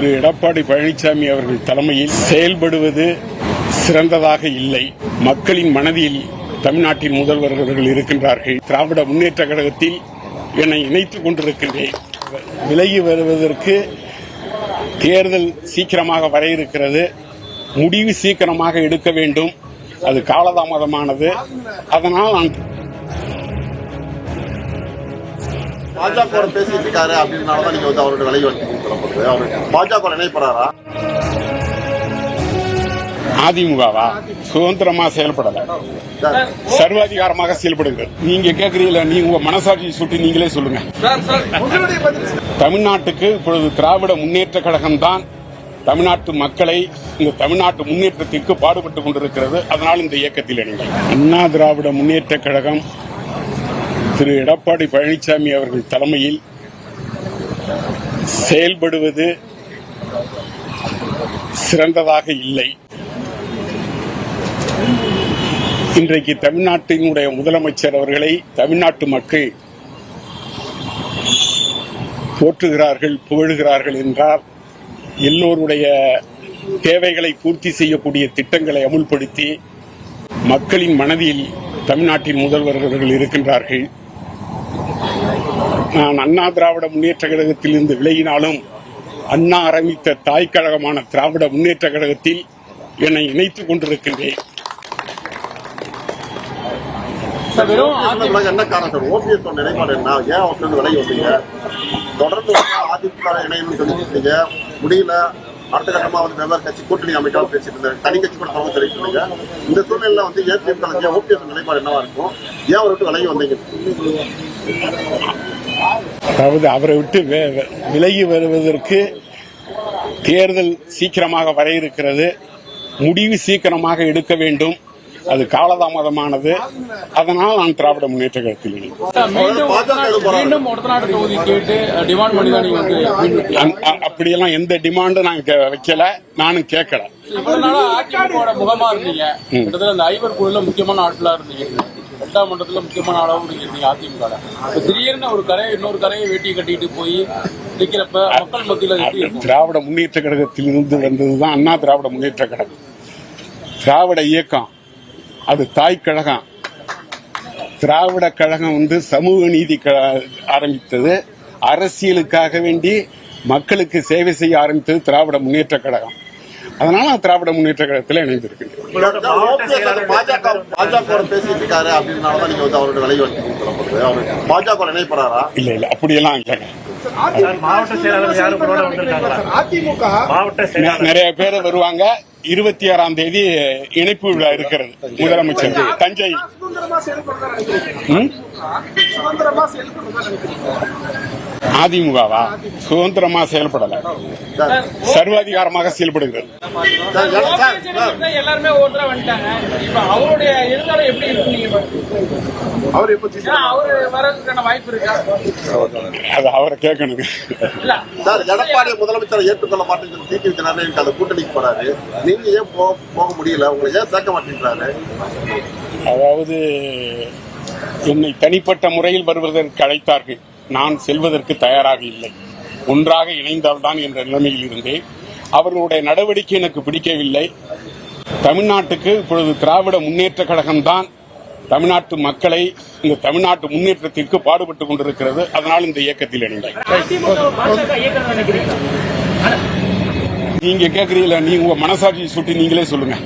திரு எடப்பாடி பழனிசாமி அவர்கள் தலைமையில் செயல்படுவது சிறந்ததாக இல்லை. மக்களின் மனதில் தமிழ்நாட்டின் முதல்வர்கள் இருக்கின்றார்கள். திராவிட முன்னேற்ற கழகத்தில் என்னை இணைத்துக் கொண்டிருக்கின்றேன். விலகி வருவதற்கு தேர்தல் சீக்கிரமாக வர இருக்கிறது. முடிவு சீக்கிரமாக எடுக்க வேண்டும். அது காலதாமதமானது. அதனால் நான் பாஜக பேசிட்டு இருக்காரு அப்படின்னாலதான் நீங்க வந்து அவரோட விலை வந்து சொல்லப்படுது அவர் பாஜக இணைப்பறாரா அதிமுகவா? சுதந்திரமா செயல்படல. சார். சர்வாதிகாரமாக செயல்படுங்க நீங்க கேக்குறீங்களா நீங்க உங்க மனசாட்சி சுட்டி நீங்களே சொல்லுங்க. தமிழ்நாட்டுக்கு இப்பொழுது திராவிட முன்னேற்ற கழகம் தான் தமிழ்நாட்டு மக்களை இந்த தமிழ்நாட்டு முன்னேற்றத்திற்கு பாடுபட்டுக் கொண்டிருக்கிறது. அதனால் இந்த இயக்கத்தில் இணைங்கள் அண்ணா திராவிட முன்னேற்ற கழகம் திரு எடப்பாடி பழனிசாமி அவர்கள் தலைமையில் செயல்படுவது சிறந்ததாக இல்லை. இன்றைக்கு தமிழ்நாட்டினுடைய முதலமைச்சர் அவர்களை தமிழ்நாட்டு மக்கள் போற்றுகிறார்கள் புகழுகிறார்கள் என்றால் எல்லோருடைய தேவைகளை பூர்த்தி செய்யக்கூடிய திட்டங்களை அமுல்படுத்தி மக்களின் மனதில் தமிழ்நாட்டின் முதல்வர்கள் இருக்கின்றார்கள். நான் அண்ணா திராவிட முன்னேற்ற கழகத்தில் இருந்து விலகினாலும் அண்ணா ஆரம்பித்த தாய் கழகமான திராவிட முன்னேற்ற கழகத்தில் என்னை இணைத்துக் கொண்டிருக்கின்றேன். சார் வெறும் என்ன காரணம் சார்? ஓபிஎஸ் நிலைப்பாடு என்ன? ஏன் அவர் வந்து விலை வந்தீங்க? தொடர்ந்து வந்து அதிமுக இணையம்னு சொல்லிட்டு முடியல. அடுத்த கட்டமா வந்து வெவ்வேறு கட்சி கூட்டணி அமைக்காம பேசிட்டு இருந்தேன் தனி கட்சி கூட தொடர்ந்து தெரிவிட்டு இருந்தீங்க. இந்த சூழ்நிலையில வந்து ஏடிஎம் ஓபிஎஸ் நிலைப்பாடு என்னவா இருக்கும்? ஏன் அவர் விட்டு விலகி வந்தீங்க? அதாவது அவரை விட்டு விலகி வருவதற்கு தேர்தல் சீக்கிரமாக வர இருக்கிறது. முடிவு சீக்கிரமாக எடுக்க வேண்டும். அது காலதாமதமானது. அதனால் நான் திராவிட முன்னேற்ற கழகத்தில் அப்படியெல்லாம் எந்த டிமாண்டும் நான் கே- வைக்கல. நானும் கேட்கல. முகமா இருந்தீங்க. கிட்டத்தட்ட அந்த ஐவர் குழுல முக்கியமான ஆட்களா இருந்தீங்க. எட்டாம் மன்றத்தில் முக்கியமான ஆளாவும் நீங்க இருந்தீங்க அதிமுக இப்போ திடீர்னு ஒரு கரையை இன்னொரு கரையை வேட்டி கட்டிட்டு போய் நிற்கிறப்ப மக்கள் மத்தியில் திராவிட முன்னேற்ற கழகத்தில் இருந்து வந்ததுதான் அண்ணா திராவிட முன்னேற்ற கழகம். திராவிட இயக்கம் அது தாய் கழகம். திராவிட கழகம் வந்து சமூக நீதி க- ஆரம்பித்தது. அரசியலுக்காக வேண்டி மக்களுக்கு சேவை செய்ய ஆரம்பித்தது திராவிட முன்னேற்ற கழகம். அதனால நான் திராவிட முன்னேற்ற கழகத்தில் இணைந்திருக்கின்றேன் பாஜக பாஜக பேசிட்டு இருக்காரு அப்படின்னாலதான் நீங்க வந்து அவரோட விலை வந்து பாஜக இணைப்பறாரா? இல்ல இல்ல அப்படியெல்லாம் இல்லைங்க மாவட்ட யாரும் செயலாளர். நிறைய பேர் வருவாங்க. இருபத்தி ஆறாம் தேதி இணைப்பு விழா இருக்கிறது முதலமைச்சர். தஞ்சை. அதிமுகவா? சுதந்திரமா செயல்படல. சர்வாதிகாரமாக செயல்படுகிறது. அது அவரை கேட்கணுங்க இல்ல. சார் எடப்பாடி முதலமைச்சரை ஏற்றுக்கொள்ள மாட்டேங்குது கூட்டணிக்கு போறாரு. நீங்க ஏன் போக போக முடியல. உங்களை ஏன் சேர்க்க மாட்டேங்கிறாரு அதாவது என்னை தனிப்பட்ட முறையில் வருவதற்கு அழைத்தார்கள். நான் செல்வதற்கு தயாராக இல்லை. ஒன்றாக இணைந்தால்தான் என்ற நிலைமையில் இருந்தேன். அவர்களுடைய நடவடிக்கை எனக்கு பிடிக்கவில்லை. தமிழ்நாட்டுக்கு இப்பொழுது திராவிட முன்னேற்ற கழகம்தான் தமிழ்நாட்டு மக்களை இந்த தமிழ்நாட்டு முன்னேற்றத்திற்கு பாடுபட்டுக் கொண்டிருக்கிறது. அதனால் இந்த இயக்கத்தில் இணைந்தேன். நீங்க கேக்குறீங்களா? நீங்க உங்க மனசாட்சி சுட்டி நீங்களே சொல்லுங்க.